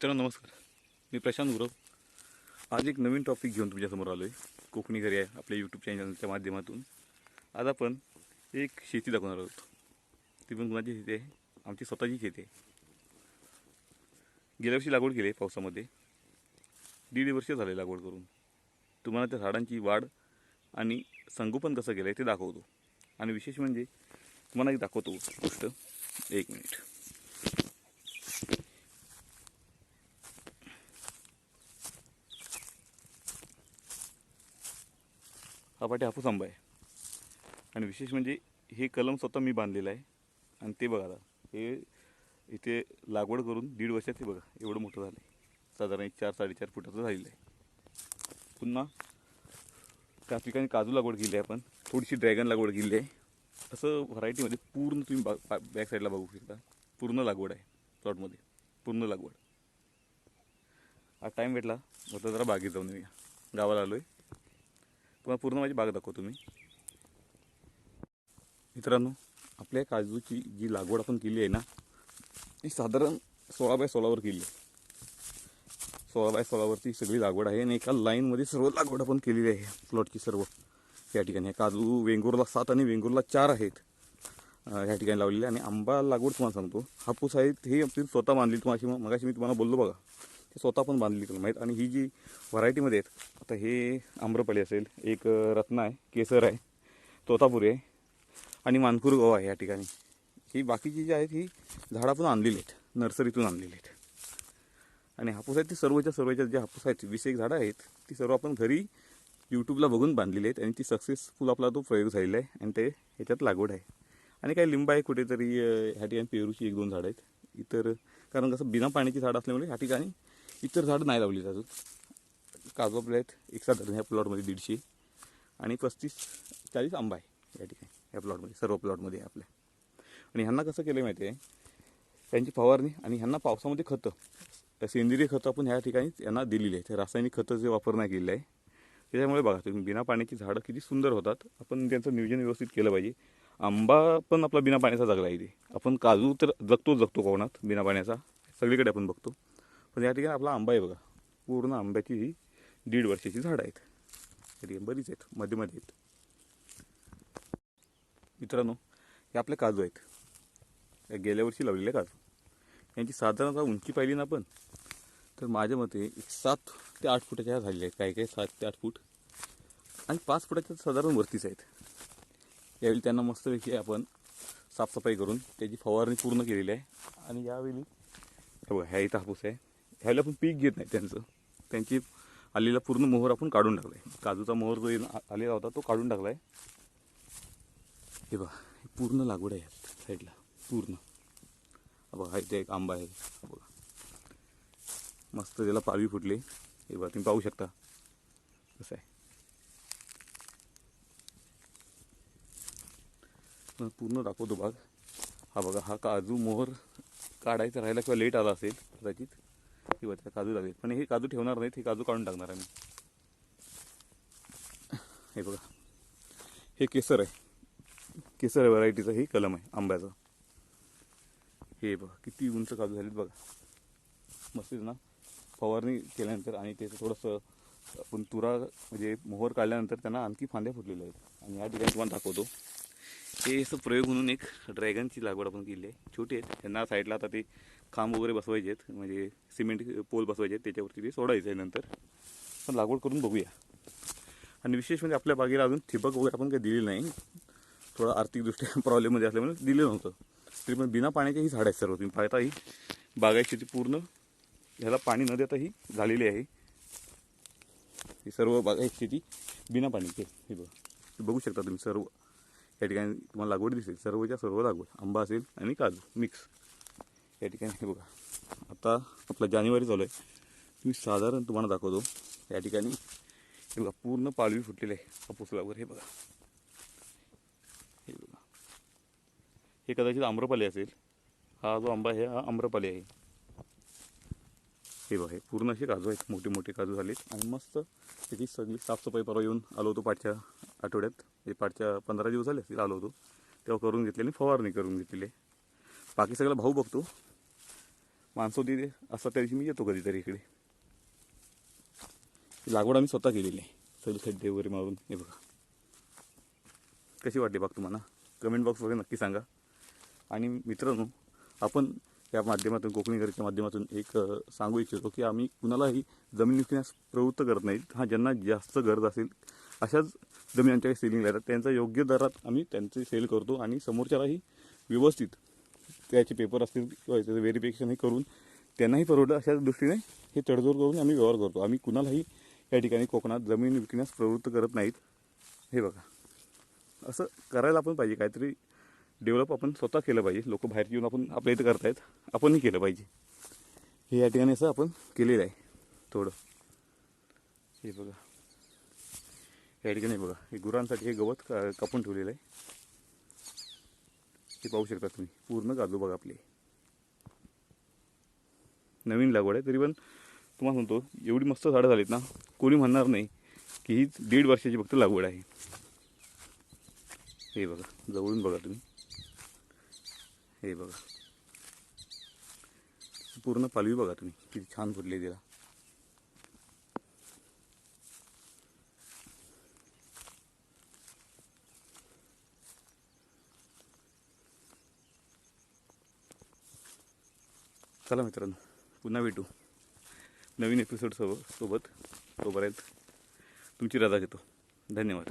मित्रांनो नमस्कार. मी प्रशांत गुरव. आज एक नवीन टॉपिक घेऊन तुमच्यासमोर आलो आहे कोकणी घरी आहे आपल्या यूट्यूब चॅनलच्या माध्यमातून. आज आपण एक शेती दाखवणार आहोत. ती पण कुणाची शेती आहे? आमची स्वतःची शेती आहे. गेल्या वर्षी लागवड केली आहे पावसामध्ये. दीड वर्ष झाले लागवड करून. तुम्हाला त्या झाडांची वाढ आणि संगोपन कसं केलं आहे ते दाखवतो. आणि विशेष म्हणजे तुम्हाला एक दाखवतो गोष्ट. एक मिनिट. हा पाठी हापूस आंबा आहे. आणि विशेष म्हणजे हे कलम स्वतः मी बांधलेलं आहे. आणि ते बघा हे इथे लागवड करून दीड वर्षात हे बघा एवढं मोठं झालं आहे साधारण एक चार साडेचार फुटाचं झालेलं आहे. पुन्हा त्या ठिकाणी काजू लागवड केली आहे आपण. थोडीशी ड्रॅगन लागवड केली आहे. असं व्हरायटीमध्ये पूर्ण तुम्ही बा बॅक साईडला बघू शकता. पूर्ण लागवड आहे प्लॉटमध्ये. पूर्ण लागवड. आज टाईम भेटला. म्हटलं जरा बागेत जाऊन येऊया. गावाला आलो आहे तुम्हाला पूर्ण माझी बाग दाखवतो मी. मित्रांनो आपल्या काजूची जी लागवड आपण केली आहे ना ती साधारण सोळा बाय सोळावर केली आहे. सोळा बाय सोळावरती सगळी लागवड आहे आणि एका लाईनमध्ये सर्व लागवड आपण केलेली आहे प्लॉटची सर्व. या ठिकाणी काजू वेंगुर्ला सात आणि वेंगुरला चार आहेत. ह्या या ठिकाणी लावलेले आणि आंबा लागवड तुम्हाला सांगतो. हापूस आहेत हे आपली स्वतः मानली तुम्हाला मगाशी मी तुम्हाला बोललो बघा. ते स्वतः पण बांधली कलम आहेत आणि ही जी व्हरायटीमध्ये आहेत आता हे आम्रपाली असेल एक रत्न रत्ना आहे केसर आहे तोतापुरी आहे आणि मानपूर गोवा आहे या ठिकाणी. ही बाकीची जी आहेत ही झाडं आपण आणलेली आहेत नर्सरीतून आणलेली आहेत. आणि हापूस आहेत ती सर्वच्या सर्वच्या जे हापूस आहेत वीस एक झाडं आहेत ती सर्व आपण घरी यूट्यूबला बघून बांधलेली आहेत आणि ती सक्सेसफुल आपला तो प्रयोग झालेला आहे आणि ते ह्याच्यात लागवड आहे. आणि काही लिंब आहे कुठेतरी ह्या ठिकाणी पेरूची एक दोन झाडं आहेत. इतर कारण कसं बिना पाण्याची झाडं असल्यामुळे ह्या ठिकाणी इतर झाडं नाही लावली अजून. काजू आपले आहेत. एक साधारण ह्या प्लॉटमध्ये दीडशे आणि पस्तीस चाळीस आंबा आहे या ठिकाणी ह्या प्लॉटमध्ये सर्व प्लॉटमध्ये आहे आपल्या. आणि ह्यांना कसं केलं माहिती आहे? त्यांची फवारणी आणि ह्यांना पावसामध्ये खतं. सेंद्रिय खतं आपण ह्या ठिकाणी यांना दिलेली आहे रासायनिक खतं जे वापर नाही केलेलं आहे. त्याच्यामुळे बघा तुम्ही बिना पाण्याची झाडं किती सुंदर होतात. आपण त्यांचं नियोजन व्यवस्थित केलं पाहिजे. आंबा पण आपला बिना पाण्याचा जगला आहे इथे. आपण काजू तर जगतो जगतो कोणात बिना पाण्याचा. सगळीकडे आपण बघतो. पण या ठिकाणी आपला आंबा आहे बघा. पूर्ण आंब्याची ही दीड वर्षाची झाडं आहेत. या ठिकाणी बरीच आहेत. मध्ये मध्ये आहेत. मित्रांनो हे आपले काजू आहेत. गेल्या वर्षी लावलेले काजू. यांची साधारणतः उंची पाहिली ना आपण तर माझ्या मते एक सात ते आठ फुटाच्या झालेल्या आहेत. काही काही सात ते आठ फूट. आणि पाच फुटाच्या साधारण वरतीच आहेत. यावेळी त्यांना मस्तपैकी आपण साफसफाई करून त्याची फवारणी पूर्ण केलेली आहे. आणि यावेळी हे बघा ह्या इथं हापूस आहे. ह्याला पण पीक घेत नाही त्यांचं. त्यांची आलेला पूर्ण मोहर आपण काढून टाकला आहे काजूचा मोहर जो आलेला होता तो काढून टाकला आहे हे बघा पूर्ण लागवड आहे साईडला. पूर्ण. हा बघा इथे एक आंबा आहे. बघा. मस्त त्याला पालवी फुटली. हे बघा तुम्ही पाहू शकता. कसं आहे. पूर्ण दाखवतो बाग हा बघा हा काजू मोहर काढायचा राहिला किंवा लेट आला असेल कदाचित किंवा त्या काजू लागेल. पण हे काजू ठेवणार नाहीत हे काजू काढून टाकणार आम्ही. हे बघा. हे केसर आहे. केसर व्हरायटीचं हे कलम आहे आंब्याचं. हे बघा किती उंच काजू झालेत बघा. मस्त ना. फवारणी केल्यानंतर आणि त्याचं थोडंसं आपण तुरा म्हणजे मोहर काढल्यानंतर त्यांना आणखी फांद्या फुटलेल्या आहेत. आणि या ठिकाणी तुम्हाला दाखवतो. हे असं प्रयोग म्हणून एक ड्रॅगनची लागवड आपण केली आहे. छोटी आहेत. त्यांना साईडला आता ते खांब वगैरे बसवायचे आहेत म्हणजे सिमेंट पोल बसवायचे आहेत त्याच्यावरती ते सोडायचं आहे नंतर. पण लागवड करून बघूया. आणि विशेष म्हणजे आपल्या बागेला अजून ठिबक वगैरे आपण काही दिली नाही. थोडा आर्थिकदृष्ट्या प्रॉब्लेममध्ये असल्यामुळे दिलं नव्हतं. तरी पण बिना पाण्याची ही झाडं आहेत सर्व. तुम्ही पाहता ही बागायची ती पूर्ण ह्याला पाणी न देता ही झालेली आहे. ही सर्व बागायची शेती बिना पाण्याची आहे. हे बघा. बघू शकता तुम्ही सर्व. या ठिकाणी तुम्हाला लागवड दिसेल. सर्वच्या सर्व लागवड. आंबा असेल आणि काजू. मिक्स या ठिकाणी हे बघा. आता आपला जानेवारी चालू आहे. मी साधारण तुम्हाला दाखवतो. या ठिकाणी हे बघा पूर्ण पालवी फुटलेली आहे. हापूस वगैरे हे बघा. हे बघा. हे कदाचित आम्रपाली असेल. हा जो आंबा आहे हा आम्रपाली आहे. हे बघा हे पूर्ण असे काजू आहेत. मोठे मोठे काजू झालेत. आणि मस्त त्याची सगळी साफसफाई परवा येऊन आलो होतो पाठच्या आठवड्यात. म्हणजे पाठच्या पंधरा दिवस झाले असतील आलो होतो. तेव्हा करून घेतलेली आणि फवारणी करून घेतलेली आहे. बाकी सगळं भाऊ बघतो. माणसं होती असं त्या दिवशी मी येतो कधीतरी इकडे. लागवड आम्ही स्वतः केलेली आहे. सगळी खड्डे वगैरे मारून हे बघा. कशी वाटली बघ तुम्हाला? कमेंट बॉक्समध्ये नक्की सांगा. आणि मित्रांनो आपण या माध्यमातून कोकणी घरच्या माध्यमातून एक सांगू इच्छितो की आम्ही कुणालाही जमीन विकण्यास प्रवृत्त करत नाहीत. हा ज्यांना जास्त गरज असेल अशाच जमीन आमच्याकडे सेलिंगला येतात. त्यांचा योग्य दरात आम्ही त्यांचे सेल करतो आणि समोरच्यालाही व्यवस्थित त्याचे पेपर असतील किंवा त्याचं व्हेरिफिकेशन हे करून त्यांनाही परवडलं अशा दृष्टीने हे तडजोड करून आम्ही व्यवहार करतो. आम्ही कुणालाही या ठिकाणी कोकणात जमीन विकण्यास प्रवृत्त करत नाहीत. हे बघा. असं करायला आपण पाहिजे. काहीतरी डेव्हलप आपण स्वतः केलं पाहिजे. लोक बाहेर येऊन आपण आपल्या इथं करतायत. आपणही केलं पाहिजे. हे या ठिकाणी असं आपण केलेलं आहे. थोडं. हे बघा. या ठिकाणी बघा. हे गुरांसाठी हे गवत का- कापून ठेवलेलं आहे. हे पाहू शकता तुम्ही. पूर्ण काजू बघा आपले. नवीन लागवड आहे. तरी पण तुम्हाला म्हणतो एवढी मस्त झाडं झालीत ना कोणी म्हणणार नाही की हीच दीड वर्षाची फक्त लागवड आहे. हे बघा जवळून बघा तुम्ही. हे बघा. पूर्ण पालवी बघा तुम्ही. किती छान फुटली तिला. चला मित्रांनो पुन्हा भेटू. नवीन एपिसोड सो सोबत तोपर्यंत तुमची रजा घेतो. धन्यवाद.